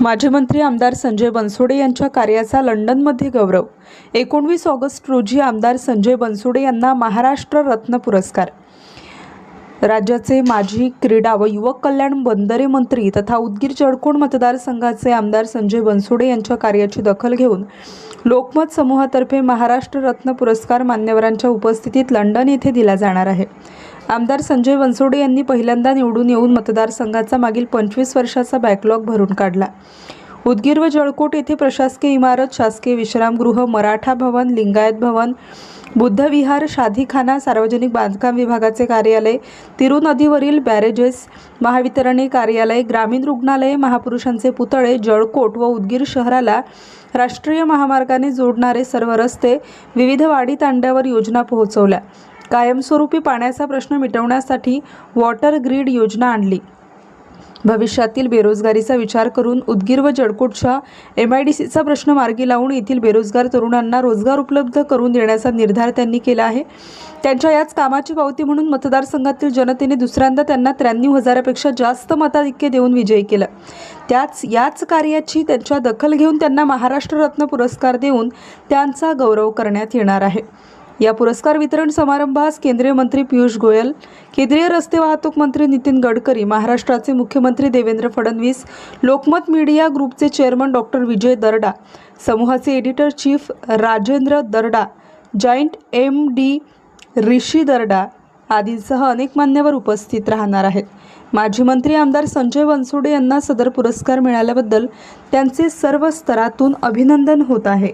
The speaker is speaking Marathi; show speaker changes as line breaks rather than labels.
माजी मंत्री आमदार संजय बनसोडे यांच्या कार्याचा लंडनमध्ये गौरव. एकोणवीस ऑगस्ट रोजी आमदार संजय बनसोडे यांना महाराष्ट्र रत्न पुरस्कार. राज्याचे माजी क्रीडा व युवक कल्याण बंदरे मंत्री तथा उदगीर चडकोण मतदारसंघाचे आमदार संजय बनसोडे यांच्या कार्याची दखल घेऊन लोकमत समूहातर्फे महाराष्ट्र रत्न पुरस्कार मान्यवरांच्या उपस्थितीत लंडन येथे दिला जाणार आहे. आमदार संजय बनसोडे यांनी पहिल्यांदा निवडून येऊन मतदारसंघाचा मागील पंचवीस वर्षाचा बॅकलॉग भरून काढला. उदगीर व जळकोट येथे प्रशासकीय इमारत शासकीय विश्रामगृह मराठा भवन लिंगायत भवन बुद्धविहार शादीखाना सार्वजनिक बांधकाम विभागाचे कार्यालय तिरू नदीवरील बॅरेजेस महावितरणे कार्यालय ग्रामीण रुग्णालय महापुरुषांचे पुतळे जळकोट व उदगीर शहराला राष्ट्रीय महामार्गाने जोडणारे सर्व रस्ते विविध वाडी तांड्यावर योजना पोहोचवल्या. कायमस्वरूपी पाण्याचा प्रश्न मिटवण्यासाठी वॉटर ग्रीड योजना आणली. भविष्यातील बेरोजगारीचा विचार करून उदगीर व जळकोटच्या एम आय डी सीचा प्रश्न मार्गी लावून येथील बेरोजगार तरुणांना रोजगार उपलब्ध करून देण्याचा निर्धार त्यांनी केला आहे. त्यांच्या याच कामाची पावती म्हणून मतदारसंघातील जनतेने दुसऱ्यांदा त्यांना त्र्याण्णव हजारापेक्षा जास्त मताधिक्य देऊन विजयी केलं. त्याच याच कार्याची त्यांच्या दखल घेऊन त्यांना महाराष्ट्र रत्न पुरस्कार देऊन त्यांचा गौरव करण्यात येणार आहे. या पुरस्कार वितरण समारंभास केंद्रीय मंत्री पियुष गोयल केंद्रीय रस्ते वाहतूक मंत्री नितीन गडकरी महाराष्ट्राचे मुख्यमंत्री देवेंद्र फडणवीस लोकमत मीडिया ग्रुपचे चेअरमन डॉक्टर विजय दरडा समूहाचे editor chief Rajendra Darda joint M D Rishi Darda आदींसह अनेक मान्यवर उपस्थित राहणार आहेत. माजी मंत्री आमदार संजय बनसोडे यांना सदर पुरस्कार मिळाल्याबद्दल त्यांचे सर्व स्तरातून अभिनंदन होत आहे.